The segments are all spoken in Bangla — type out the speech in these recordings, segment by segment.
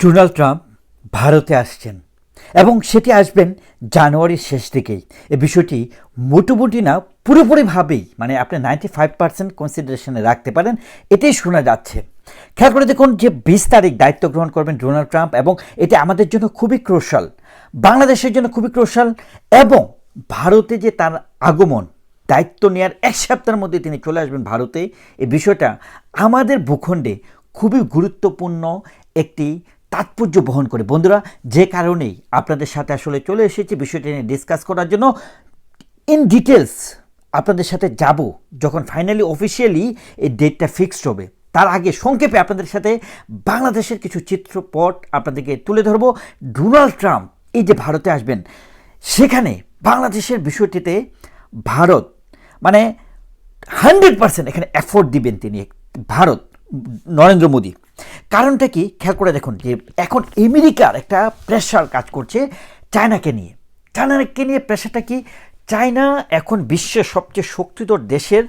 ডোনাল্ড ট্রাম্প ভারতে আসছেন এবং সেটি আসবেন জানুয়ারির শেষ দিকেই। এ বিষয়টি মোটামুটি না, পুরোপুরিভাবেই মানে আপনি নাইনটি ফাইভ পার্সেন্ট কনসিডারেশনে রাখতে পারেন, এটাই শোনা যাচ্ছে। খেয়াল করে দেখুন যে বিশ তারিখ দায়িত্ব গ্রহণ করবেন ডোনাল্ড ট্রাম্প এবং এটা আমাদের জন্য খুবই ক্রোশাল বাংলাদেশের জন্য খুবই ক্রোশাল এবং ভারতে যে তার আগমন, দায়িত্ব নেওয়ার এক সপ্তাহের মধ্যে তিনি চলে আসবেন ভারতে এই বিষয়টা আমাদের ভূখণ্ডে খুবই গুরুত্বপূর্ণ একটি তাৎপর্য বহন করে। বন্ধুরা, যে কারণেই আপনাদের সাথে আসলে চলে এসেছি বিষয়টি নিয়ে ডিসকাস করার জন্য। ইন ডিটেলস আপনাদের সাথে যাব যখন ফাইনালি অফিসিয়ালি এই ডেটটা ফিক্সড হবে। তার আগে সংক্ষেপে আপনাদের সাথে বাংলাদেশের কিছু চিত্রপট আপনাদেরকে তুলে ধরবো। ডোনাল্ড ট্রাম্প, এই যে ভারতে আসবেন, সেখানে বাংলাদেশের বিষয়টিতে ভারত মানে হান্ড্রেড পার্সেন্ট এখানে এফোর্ট দিবেন তিনি, ভারত, নরেন্দ্র মোদী। কারণটা কি? খেয়াল করে দেখুন যে এখন আমেরিকার একটা প্রেশার কাজ করছে চায়নাকে নিয়ে। চায়নাকে নিয়ে প্রেশারটা কি? চায়না এখন বিশ্বের সবচেয়ে শক্তিধর দেশের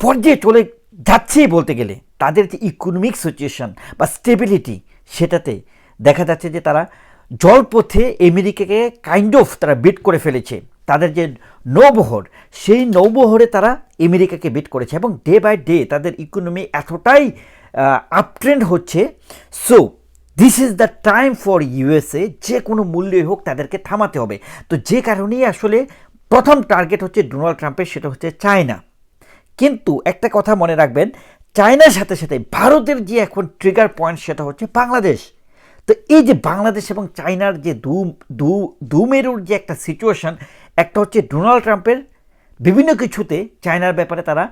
পর্যায়ে চলে যাচ্ছেই বলতে গেলে। তাদের যে ইকোনমিক সিচুয়েশন বা স্টেবিলিটি সেটাতে দেখা যাচ্ছে যে তারা জলপথে আমেরিকাকে কাইন্ড অফ তারা বিট করে ফেলেছে। তাদের যে নৌবহর, সেই নৌবহরে তারা আমেরিকাকে বিট করেছে এবং ডে বাই ডে তাদের ইকোনমি এতটাই আপট্রেন্ড হচ্ছে। So this is the time for USA যে কোনো মূল্যই হোক তাদেরকে থামাতে হবে। তো যে কারণেই আসলে প্রথম টার্গেট হচ্ছে ডোনাল্ড ট্রাম্পের, সেটা হচ্ছে চায়না। কিন্তু একটা কথা মনে রাখবেন, চায়নার সাথে সাথে ভারতের যে এখন ট্রিগার পয়েন্ট সেটা হচ্ছে বাংলাদেশ। তো এই যে বাংলাদেশ এবং চায়নার যে দু দু দুমেরুর যে একটা সিচুয়েশন একটা হচ্ছে ডোনাল্ড ট্রাম্পের। বিভিন্ন কিছুতে চায়নার ব্যাপারে তারা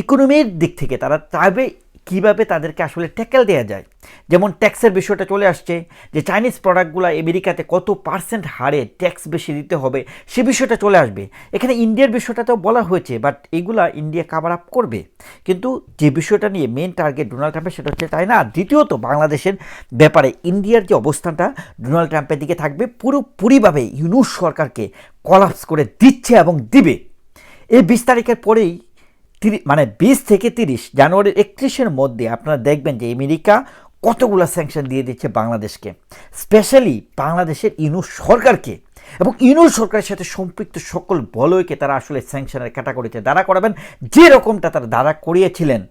ইকোনমির দিক থেকে তারা চাইবে কীভাবে তাদেরকে আসলে ট্যাকেল দেওয়া যায়। যেমন ট্যাক্সের বিষয়টা চলে আসছে, যে চাইনিজ প্রোডাক্টগুলো আমেরিকাতে কত পার্সেন্ট হারে ট্যাক্স বেশি দিতে হবে, সে বিষয়টা চলে আসবে। এখানে ইন্ডিয়ার বিষয়টাতেও বলা হয়েছে বাট এগুলা ইন্ডিয়া কাভার আপ করবে। কিন্তু যে বিষয়টা নিয়ে মেন টার্গেট ডোনাল্ড ট্রাম্পের সেটা হচ্ছে তাই না দ্বিতীয়ত, বাংলাদেশের ব্যাপারে ইন্ডিয়ার যে অবস্থানটা ডোনাল্ড ট্রাম্পের দিকে থাকবে পুরোপুরিভাবে ইউনুস সরকারকে কলাপস করে দিচ্ছে এবং দিবে। এই বিশ তারিখের পরেই মানে বিশ থেকে তিরিশ জানুয়ারির একত্রিশের মধ্যে আপনারা দেখবেন যে আমেরিকা কতগুলো স্যাংশন দিয়ে দিচ্ছে বাংলাদেশকে স্পেশালি বাংলাদেশের ইনু সরকারকে এবং ইনু সরকারের সাথে সম্পৃক্ত সকল বলয়কে তারা আসলে স্যাংশনের ক্যাটাগরিতে দাঁড়া করাবেন, যেরকমটা তারা দাঁড়া করিয়েছিলেন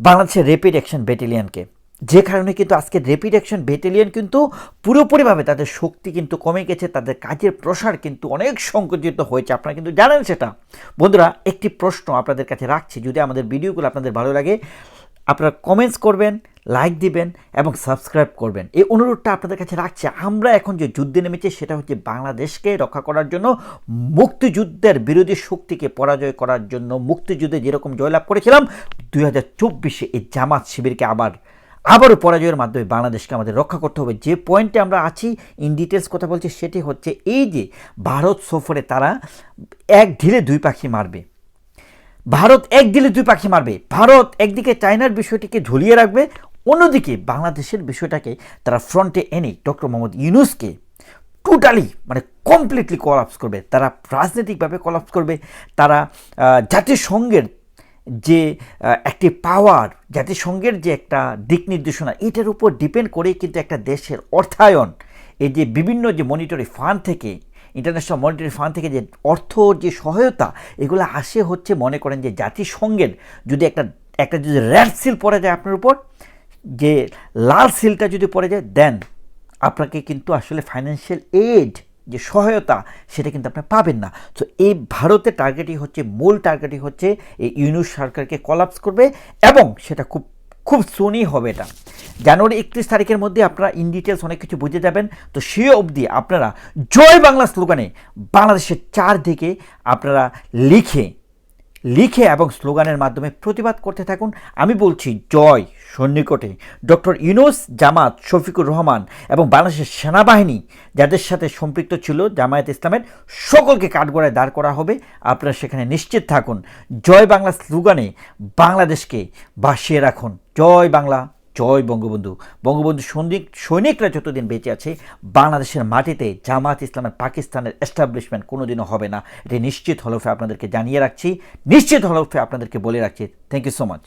বাংলাদেশের র্যাপিড অ্যাকশন ব্যাটালিয়নকে যে কারণে কিন্তু আজকে র্যাপিড অ্যাকশন ব্যাটালিয়ন কিন্তু পুরোপুরিভাবে তাদের শক্তি কিন্তু কমে গেছে, তাদের কাজের প্রসার কিন্তু অনেক সংকুচিত হয়েছে। আপনারা কিন্তু জানেন সেটা। বন্ধুরা, একটি প্রশ্ন আপনাদের কাছে রাখছি। যদি আমাদের ভিডিওগুলো আপনাদের ভালো লাগে, আপনারা কমেন্টস করবেন লাইক দিবেন এবং সাবস্ক্রাইব করবেন। এই অনুরোধটা আপনাদের কাছে রাখছি। আমরা এখন যে যুদ্ধে নেমেছি, সেটা হচ্ছে বাংলাদেশকে রক্ষা করার জন্য, মুক্তিযুদ্ধের বিরোধী শক্তিকে পরাজয় করার জন্য মুক্তিযুদ্ধে যেরকম জয়লাভ করেছিলাম, দুই হাজার চব্বিশে এই জামাত শিবিরকে আবার আবারও পরাজয়ের মাধ্যমে বাংলাদেশকে আমাদের রক্ষা করতে হবে। যে পয়েন্টে আমরা আছি ইন ডিটেলস কথা বলছি, সেটি হচ্ছে এই যে ভারত সফরে তারা এক ঢিলে দুই পাখি মারবে। ভারত এক ঢিলে দুই পাখি মারবে। ভারত একদিকে চায়নার বিষয়টিকে ঝুলিয়ে রাখবে, অন্যদিকে বাংলাদেশের বিষয়টাকে তারা ফ্রন্টে এনে ডক্টর মোহাম্মদ ইউনুসকে টোটালি মানে কমপ্লিটলি কলাপস করবে। তারা রাজনৈতিকভাবে কলাপস করবে। তারা জাতিসংঘের যে একটি পাওয়ার জাতিসংঘের যে একটা দিক নির্দেশনা, এটার উপর ডিপেন্ড করে কিন্তু একটা দেশের অর্থায়ন। এই যে বিভিন্ন যে মনিটরি ফান্ড থেকে ইন্টারন্যাশনাল মনিটরি ফান্ড থেকে যে অর্থ, যে সহায়তা, এগুলো আসে হচ্ছে মনে করেন যে জাতিসংঘের যদি একটা একটা যদি রেড সিল পড়ে যায় আপনার উপর, যে লাল সিলটা যদি পড়ে যায় দেন আপনাকে কিন্তু আসলে ফাইন্যান্সিয়াল এইড যে সহায়তা সেটা কিন্তু আপনি পাবেন না। তো এই ভারতের টার্গেটই হচ্ছে, মূল টার্গেটই হচ্ছে এই ইউনুস সরকারকে কলাপস করবে এবং সেটা খুব খুব সোনি হবে এটা। জানুয়ারি একত্রিশ তারিখের মধ্যে আপনারা ইন ডিটেলস অনেক কিছু বুঝে যাবেন। তো সে অবধি আপনারা জয় বাংলা স্লোগানে বাংলাদেশের চারদিকে আপনারা লিখে লিখে এবং স্লোগানের মাধ্যমে প্রতিবাদ করতে থাকুন। আমি বলছি, জয় সন্নিকটে। ডক্টর ইউনুস, জামাত শফিকুর রহমান এবং বাংলাদেশের সেনাবাহিনী, যাদের সাথে সম্পৃক্ত ছিল জামায়াত ইসলামের, সকলকে কাঠগড়ায় দাঁড় করা হবে। আপনারা সেখানে নিশ্চিত থাকুন। জয় বাংলা স্লোগানে বাংলাদেশকে বাসিয়ে রাখুন। জয় বাংলা। জয় বঙ্গবন্ধু। বঙ্গবন্ধু সৈনিক, সৈনিকরা যতদিন বেঁচে আছে, বাংলাদেশের মাটিতে জামাত ইসলামের পাকিস্তানের এস্টাবলিশমেন্ট কোনোদিনও হবে না। এটি নিশ্চিত হলফে আপনাদেরকে জানিয়ে রাখছি। নিশ্চিত হলফে আপনাদেরকে বলে রাখছি। Thank you so much